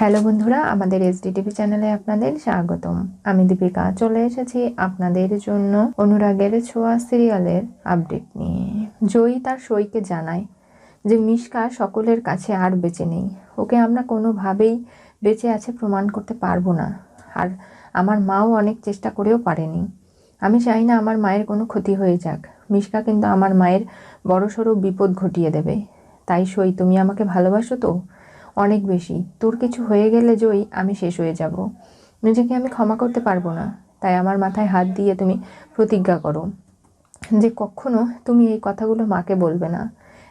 Hello বন্ধুরা, আমাদের SD TV চ্যানেলে আপনাদের স্বাগতম। আমি দীপিকা, চলে এসেছি আপনাদের জন্য অনুরাগের ছোঁয়া সিরিয়ালের আপডেট নিয়ে। জয়ী তার সইকে জানায় যে মিশকা সকলের কাছে আর বেঁচে নেই। ওকে আমরা কোনোভাবেই বেঁচে আছে প্রমাণ করতে পারব না। আর আমার মাও অনেক চেষ্টা করেও পারেনি। আমি চাই না আমার মায়ের কোনো ক্ষতি হয়ে যাক। মিশকা কিন্তু আমার মায়ের বড়সড় বিপদ ঘটিয়ে দেবে। তাই সই, তুমি আমাকে ভালোবাসো তো? অনেক বেশি। তোর কিছু হয়ে গেলে জয়ী, আমি শেষ হয়ে যাব। নিজেকে আমি ক্ষমা করতে পারব না। তাই আমার মাথায় হাত দিয়ে তুমি প্রতিজ্ঞা করো যে কখনো তুমি এই কথাগুলো মাকে বলবে না।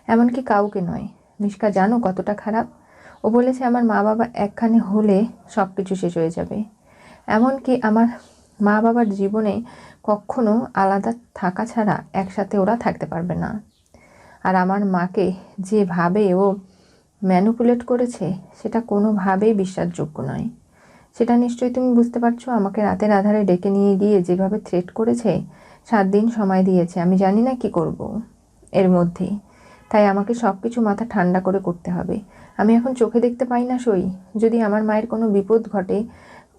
এমনকি কাউকে নয়। মিশকা, জানো কতটা খারাপ? ও বলেছে, আমার মা বাবা একখানে হলে সব কিছু শেষ হয়ে যাবে। এমনকি আমার মা বাবার জীবনে কখনো আলাদা থাকা ছাড়া একসাথে ওরা থাকতে পারবে না। আর আমার মাকে যেভাবে ও ম্যানুপুলেট করেছে, সেটা কোনোভাবেই বিশ্বাসযোগ্য নয়। সেটা নিশ্চয়ই তুমি বুঝতে পারছ, আমাকে রাতের আধারে ডেকে নিয়ে গিয়ে যেভাবে থ্রেট করেছে, সাত দিন সময় দিয়েছে, আমি জানি না কি করব এর মধ্যেই। তাই আমাকে সব কিছু মাথা ঠান্ডা করে করতে হবে। আমি এখন চোখে দেখতে পাই না সই। যদি আমার মায়ের কোনো বিপদ ঘটে,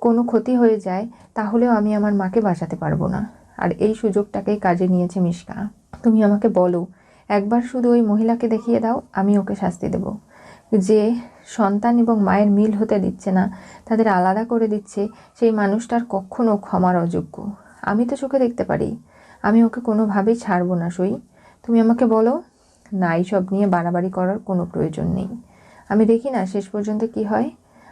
কোনো ক্ষতি হয়ে যায়, তাহলেও আমি আমার মাকে বাঁচাতে পারব না। আর এই সুযোগটাকেই কাজে নিয়েছে মিশকা। তুমি আমাকে বলো, একবার শুধু ওই মহিলাকে দেখিয়ে দাও, আমি ওকে শাস্তি দেব। যে সন্তান এবং মায়ের মিল হতে দিচ্ছে না, তাদের আলাদা করে দিচ্ছে, সেই মানুষটার কখনও ক্ষমার অযোগ্য। আমি তো চোখে দেখতে পারি। আমি ওকে কোনোভাবেই ছাড়বো না, সই। তুমি আমাকে বলো, না, এইসব নিয়ে বাড়াবাড়ি করার কোনো প্রয়োজন নেই। আমি দেখি না শেষ পর্যন্ত কি হয়।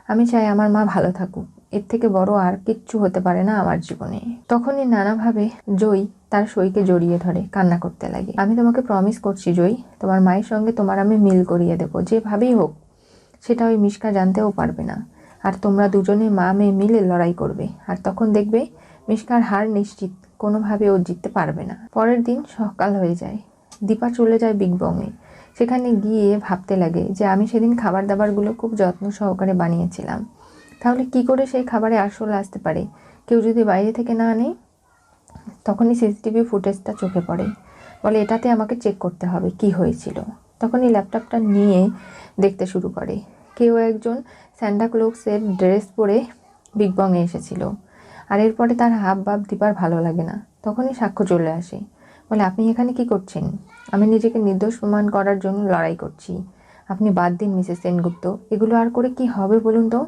আমি চাই আমার মা ভালো থাকুক। এর থেকে বড় আর কিচ্ছু হতে পারে না আমার জীবনে। তখনই নানাভাবে জয়ী তার সইকে জড়িয়ে ধরে, কান্না করতে লাগে। আমি তোমাকে প্রমিস করছি জয়ী, তোমার মায়ের সঙ্গে তোমার আমি মিল করিয়ে দেবো, যেভাবেই হোক। সেটা ওই মিশকা জানতেও পারবে না। আর তোমরা দুজনে মা মেয়ে মিলে লড়াই করবে। আর তখন দেখবে মিশকার হার নিশ্চিত, কোনোভাবে ও জিততে পারবে না। পরের দিন সকাল হয়ে যায়। দীপা চলে যায় বিগ বংয়ে সেখানে গিয়ে ভাবতে লাগে যে আমি সেদিন খাবার দাবারগুলো খুব যত্ন সহকারে বানিয়েছিলাম। তাহলে কি করে সেই খাবারে আসল আসতে পারে? কেউ যদি বাইরে থেকে না আনে, তখনই সিসিটিভি ফুটেজটা চোখে পড়ে। বলে, এটাতে আমাকে চেক করতে হবে, কি হয়েছিল? তখনই ল্যাপটপটা নিয়ে দেখতে শুরু করে। কেউ একজন স্যান্ডাক্লোক্সের ড্রেস পরে বিগ বংয়ে এসেছিল। আর এরপরে তার হাব ভাব দিবার ভালো লাগে না। তখনই সাক্ষ্য চলে আসে। বলে, আপনি এখানে কি করছেন? আমি নিজেকে নির্দোষ প্রমাণ করার জন্য লড়াই করছি। আপনি বাদ দিন মিসেস সেনগুপ্ত এগুলো আর করে কি হবে বলুন তো?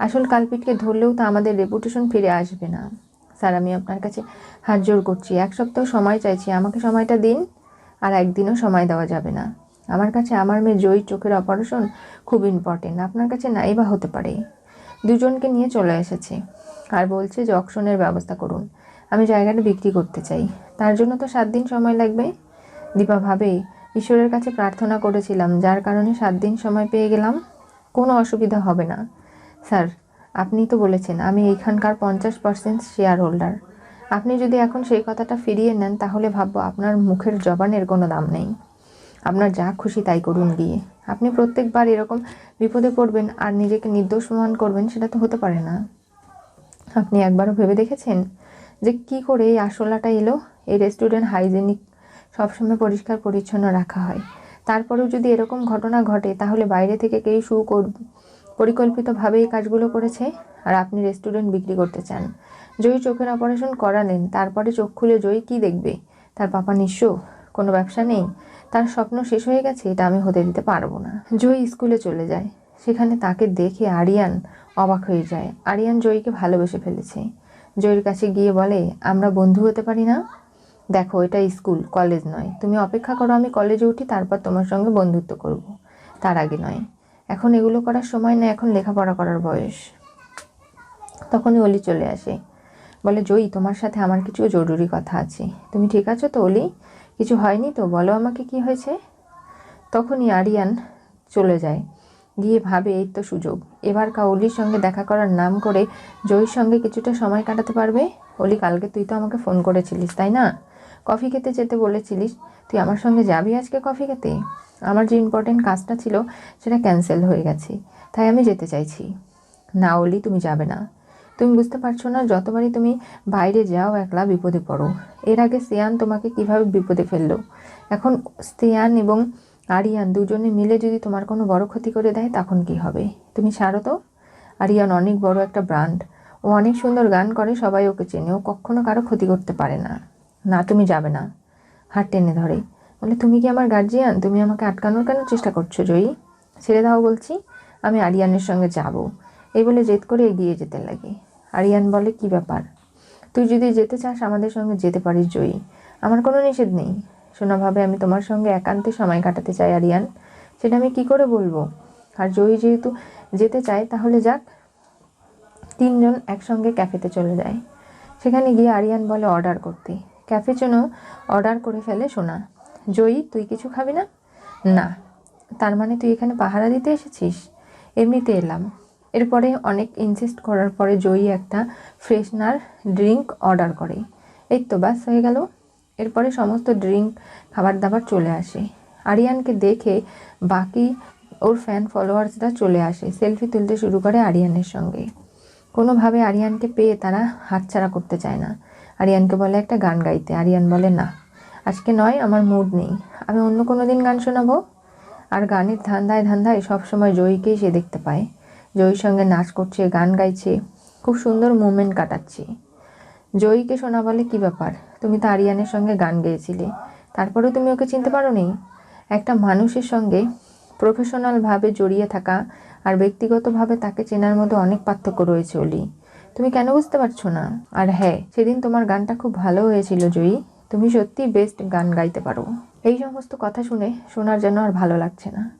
আসল কালপিটকে ধরলেও তো আমাদের রেপুটেশন ফিরে আসবে না। স্যার, আমি আপনার কাছে হাত জোর করছি। এক সপ্তাহ সময় চাইছি। আমাকে সময়টা দিন, আর একদিনও সময় দেওয়া যাবে না। আমার কাছে আমার মেয়ে জয়ী চোখের অপারেশন খুব ইম্পর্টেন্ট আপনার কাছে নাই বা হতে পারে। দুজনকে নিয়ে চলে এসেছে। আর বলছে যে অকশনের ব্যবস্থা করুন। আমি জায়গাটা বিক্রি করতে চাই। তার জন্য তো সাত দিন সময় লাগবে। দীপা ভাবে, ঈশ্বরের কাছে প্রার্থনা করেছিলাম। যার কারণে সাত দিন সময় পেয়ে গেলাম। কোনো অসুবিধা হবে না। স্যার, আপনি তো বলেছেন, আমি এইখানকার পঞ্চাশ পার্সেন্ট শেয়ার হোল্ডার আপনি যদি এখন সেই কথাটা ফিরিয়ে নেন, তাহলে ভাববো আপনার মুখের জবানের কোনো দাম নেই। আপনার যা খুশি তাই করুন গিয়ে। আপনি প্রত্যেকবার এরকম বিপদে পড়বেন আর নিজেকে নির্দোষ প্রমাণ করবেন, সেটা তো হতে পারে না। আপনি একবারও ভেবে দেখেছেন যে কি করে এই আসলাটা এলো? এই রেস্টুরেন্ট হাইজেনিক সবসময় পরিষ্কার, পরিচ্ছন্ন রাখা হয়। তারপরেও যদি এরকম ঘটনা ঘটে, তাহলে বাইরে থেকে কেউ শু পরিকল্পিতভাবে এই কাজগুলো করেছে আর আপনি রেস্টুরেন্ট বিক্রি করতে চান। জয়ী চোখের অপারেশন করালেন তারপরে চোখ খুলে জয়ী কী দেখবে? তার পাপা নিঃস্ব, কোনো ব্যবসা নেই, তার স্বপ্ন শেষ হয়ে গেছে, এটা আমি হতে দিতে পারব না। জয়ী স্কুলে চলে যায়, সেখানে তাকে দেখে আরিয়ান অবাক হয়ে যায়। আরিয়ান জয়ীকে ভালোবেসে ফেলেছে। জয়ীর কাছে গিয়ে বলে, আমরা বন্ধু হতে পারি না? দেখো, এটা স্কুল, কলেজ নয়। তুমি অপেক্ষা করো, আমি কলেজে উঠি, তারপর তোমার সঙ্গে বন্ধুত্ব করব। তার আগে নয়। এখন এগুলো করার সময় না, এখন লেখাপড়া করার বয়স। তখনই অলি চলে আসে। বলে, জয়ী, তোমার সাথে আমার কিছু জরুরি কথা আছে। তুমি ঠিক আছো তো, অলি? কিছু হয়নি তো? বলো আমাকে কি হয়েছে? তখনই আরিয়ান চলে যায়। গিয়ে ভাবে, এই তো সুযোগ। এবার কা অলির সঙ্গে দেখা করার নাম করে জয়ীর সঙ্গে কিছুটা সময় কাটাতে পারবে? অলি, কালকে তুই তো আমাকে ফোন করেছিলিস, তাই না? কফি খেতে যেতে বলেছিলিস। তুই আমার সঙ্গে যাবি আজকে কফি খেতে? আমার যে ইম্পর্টেন্ট কাজটা ছিল সেটা ক্যান্সেল হয়ে গেছে। তাই আমি যেতে চাইছি। না অলি তুমি যাবে না। তুমি বুঝতে পারছ না, যতবারই তুমি বাইরে যাও, একলা বিপদে পড়ো। এর আগে সিয়ান তোমাকে কীভাবে বিপদে ফেলল? এখন সিয়ান এবং আরিয়ান দুজনে মিলে যদি তোমার কোনো বড় ক্ষতি করে দেয়, তখন কি হবে? তুমি ছাড়ো তো? আরিয়ান অনেক বড় একটা ব্র্যান্ড ও অনেক সুন্দর গান করে, সবাই ওকে চেনে। ও কখনো কারও ক্ষতি করতে পারে না। না, তুমি যাবে না। হাত টেনে ধরে। বলে, তুমি কি আমার গার্জিয়ান তুমি আমাকে আটকানোর কেন চেষ্টা করছ, জয়ী? ছেড়ে দাও বলছি, আমি আরিয়ানের সঙ্গে যাব। এই বলে জেদ করে এগিয়ে যেতে লাগে। আরিয়ান বলে, কি ব্যাপার? তুই যদি যেতে চাস, আমাদের সঙ্গে যেতে পারিস, জয়ী। আমার কোনো নিষেধ নেই। শোনাভাবে আমি তোমার সঙ্গে একান্তে সময় কাটাতে চাই, আরিয়ান। সেটা আমি কি করে বলব? আর জয়ী যেহেতু যেতে চায়, তাহলে যাক। তিনজন একসঙ্গে ক্যাফেতে চলে যায়। সেখানে গিয়ে আরিয়ান বলে, অর্ডার করতে। ক্যাফে জন্য অর্ডার করে ফেলে সোনা। জয়ী, তুই কিছু খাবি না? না। তার মানে তুই এখানে পাহারা দিতে এসেছিস? এমনিতে এলাম। এরপরে অনেক ইনসিস্ট করার পরে জয়ী একটা ফ্রেশনার ড্রিঙ্ক অর্ডার করে। এই তো ব্যাস হয়ে গেল। এরপরে সমস্ত ড্রিঙ্ক খাবার দাবার চলে আসে। আরিয়ানকে দেখে বাকি ওর ফ্যান ফলোয়ার্সরা চলে আসে। সেলফি তুলতে শুরু করে আরিয়ানের সঙ্গে। কোনোভাবে আরিয়ানকে পেয়ে তারা হাতছাড়া করতে চায় না। আরিয়ানকে বলে একটা গান গাইতে। আরিয়ান বলে, না। আজকে নয়, আমার মুড নেই। আমি অন্য কোনো দিন গান শোনাবো? আর গানের ধান্দায় ধান্দায় সবসময় জয়ীকেই সে দেখতে পায়। জয়ীর সঙ্গে নাচ করছে, গান গাইছে, খুব সুন্দর মুভমেন্ট কাটাচ্ছে। জয়ীকে শোনা বলে কী ব্যাপার? তুমি তো আরিয়ানের সঙ্গে গান গেয়েছিলে। তারপরেও তুমি ওকে চিনতে পারো নি একটা মানুষের সঙ্গে প্রফেশনালভাবে জড়িয়ে থাকা আর ব্যক্তিগতভাবে তাকে চেনার মধ্যে অনেক পার্থক্য রয়েছে অলি। তুমি কেন বুঝতে পারছ না? আর হ্যাঁ সেদিন তোমার গানটা খুব ভালো হয়েছিল, জয়ী। তুমি সত্যি বেস্ট গান গাইতে পারো। এই সমস্ত কথা শুনে শোনার যেন আর ভালো লাগছে না।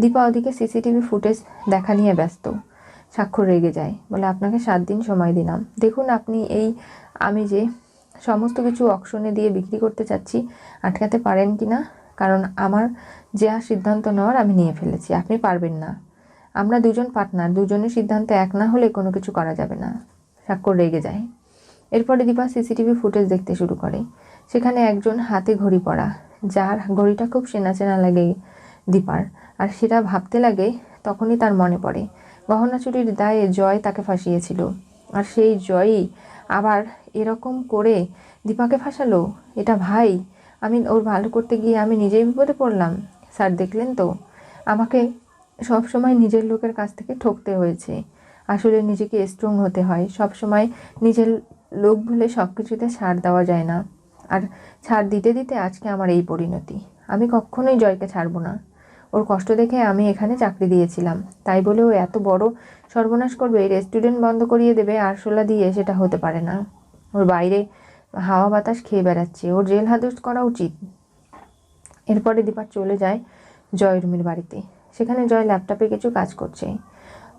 দীপা ওদিকে সিসিটিভি ফুটেজ দেখা নিয়ে ব্যস্ত। স্বাক্ষর রেগে যায়। বলে, আপনাকে সাত দিন সময় দিলাম। দেখুন আপনি এই আমি যে সমস্ত কিছু অকশনে দিয়ে বিক্রি করতে চাচ্ছি, আটকাতে পারেন কি না? কারণ আমার যা সিদ্ধান্ত নেওয়ার আমি নিয়ে ফেলেছি। আপনি পারবেন না। আমরা দুজন পার্টনার দুজনের সিদ্ধান্ত এক না হলে কোনো কিছু করা যাবে না। স্বাক্ষর রেগে যায়। এরপরে দীপা সিসিটিভি ফুটেজ দেখতে শুরু করে। সেখানে একজন হাতে ঘড়ি পরা, যার ঘড়িটা খুব চেনা চেনা লাগে দীপার। আর সেটা ভাবতে লাগে তখনই তার মনে পড়ে। গহনা চুরির দায়ে জয় তাকে ফাঁসিয়েছিল। আর সেই জয়ই আবার এরকম করে দীপাকে ফাঁসালো। এটা ভাই, আমি ওর ভালো করতে গিয়ে আমি নিজেই বিপদে পড়লাম। স্যার দেখলেন তো, আমাকে সব সময় নিজের লোকের কাছ থেকে ঠকতে হয়েছে। আসলে নিজেকে স্ট্রং হতে হয়। সব সময় নিজের লোক বলে সব কিছুতে সার দেওয়া যায় না। আর ছাড় দিতে দিতে আজকে আমার এই পরিণতি। আমি কখনোই জয়কে ছাড়বো না। ওর কষ্ট দেখে আমি এখানে চাকরি দিয়েছিলাম। তাই বলে ও এত বড় সর্বনাশ করবে রেস্টুরেন্ট বন্ধ করিয়ে দেবে আরশোলা দিয়ে সেটা হতে পারে না। ওর বাইরে হাওয়া বাতাস খেয়ে বেড়াচ্ছে। ওর জেল হাজত করা উচিত। এরপরে দীপার চলে যায় জয় উর্মির বাড়িতে। সেখানে জয় ল্যাপটপে কিছু কাজ করছে।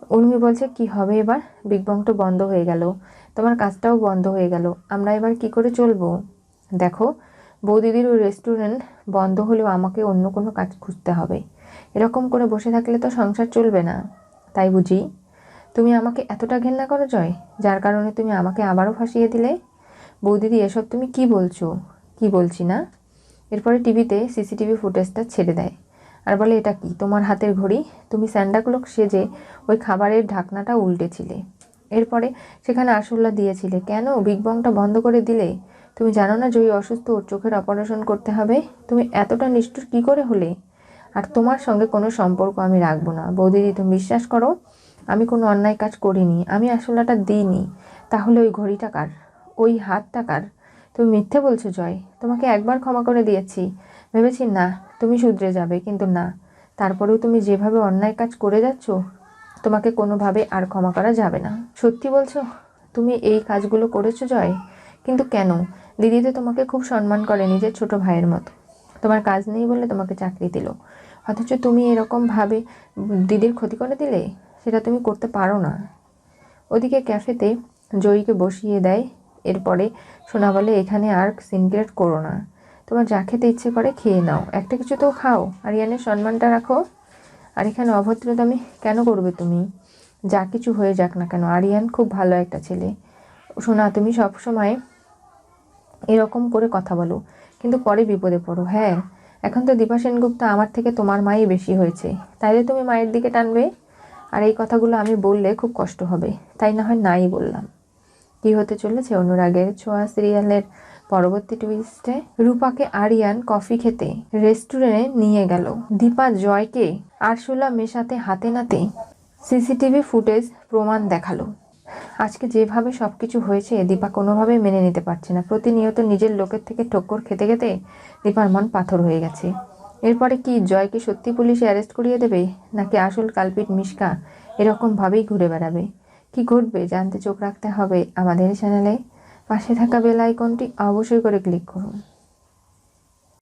উর্মি বলছে, কি হবে এবার? বিগ বং তো বন্ধ হয়ে গেল। তোমার কাজটাও বন্ধ হয়ে গেল। আমরা এবার কি করে চলবো? দেখো, বৌদিদির ওই রেস্টুরেন্ট বন্ধ হলেও আমাকে অন্য কোনো কাজ খুঁজতে হবে। এরকম করে বসে থাকলে তো সংসার চলবে না। তাই বুঝি? তুমি আমাকে এতটা ঘেন্না করো, জয়? যার কারণে তুমি আমাকে আবারও ফাঁসিয়ে দিলে? বৌদিদি, এসব তুমি কি বলছো? কি বলছি না? এরপরে টিভিতে সিসিটিভি ফুটেজটা ছেড়ে দেয়। আর বলে, এটা কি? তোমার হাতের ঘড়ি? তুমি স্যান্ডাক্লক সেজে ওই খাবারের ঢাকনাটা উল্টেছিলে। এরপরে সেখানে আরশোল্লা দিয়েছিলে। কেন? বিগ বংটা বন্ধ করে দিলে? তুমি জানো না জয়ী অসুস্থ ওর চোখের অপারেশন করতে হবে? তুমি এতটা নিষ্ঠুর কী করে হলে? আর তোমার সঙ্গে কোনো সম্পর্ক আমি রাখব না। বৌদিদি, তুমি বিশ্বাস করো, আমি কোনো অন্যায় কাজ করিনি। আমি আসলাটা দিইনি। তাহলে ওই ঘড়িটা কার? ওই হাতটা কার? তুমি মিথ্যে বলছো, জয়। তোমাকে একবার ক্ষমা করে দিয়েছি। ভেবেছি না, তুমি শুধরে যাবে, কিন্তু না। তারপরেও তুমি যেভাবে অন্যায় কাজ করে যাচ্ছ, তোমাকে কোনোভাবে আর ক্ষমা করা যাবে না। সত্যি বলছো, তুমি এই কাজগুলো করেছ, জয়? কিন্তু কেন? দিদি তো তোমাকে খুব সম্মান করে নিজের ছোট ভাইয়ের মতো। তোমার কাজ নেই বলে তোমাকে চাকরি দিল। অথচ তুমি এরকমভাবে দিদির ক্ষতি করে দিলে, সেটা তুমি করতে পারো না। ওদিকে ক্যাফেতে জয়ীকে বসিয়ে দেয়, এরপরে সোনা বলে, এখানে আর সিনক্রেট করো না। তোমার যা খেতে ইচ্ছে করে খেয়ে নাও। একটা কিছু তো খাও। আর ইয়ানের সম্মানটা রাখো। আর এখানে অভদ্রতামি কেন করবে তুমি? যা কিছু হয়ে যাক না কেন। আরিয়ান খুব ভালো একটা ছেলে। শোনা তুমি সব সময় এরকম করে কথা বলো। কিন্তু পরে বিপদে পড়ো হ্যাঁ। এখন তো দীপা সেনগুপ্ত আমার থেকে তোমার মাই বেশি হয়েছে। তাইলে তুমি মায়ের দিকে টানবে? আর এই কথাগুলো আমি বললে খুব কষ্ট হবে। তাই না হয় নাই বললাম। কি হতে চলেছে অনুরাগের ছোঁয়া সিরিয়ালের পরবর্তী টুইস্টে রূপাকে আরিয়ান কফি খেতে রেস্টুরেন্টে নিয়ে গেল। দীপা জয়কে আরশোলা মেশাতে হাতে নাতে সিসিটিভি ফুটেজ প্রমাণ দেখাল। আজকে যেভাবে সব কিছু হয়েছে, দীপা কোনোভাবেই মেনে নিতে পারছে না। প্রতিনিয়ত নিজের লোকের থেকে ঠক্কর খেতে খেতে দীপার মন পাথর হয়ে গেছে। এরপরে কি জয়কে সত্যি পুলিশে অ্যারেস্ট করিয়ে দেবে, নাকি আসল কালপিট মিশকা এরকমভাবেই ঘুরে বেড়াবে? কি ঘটবে জানতে চোখ রাখতে হবে আমাদের চ্যানেলে। পাশে থাকা বেল আইকনটি অবশ্যই করে ক্লিক করুন।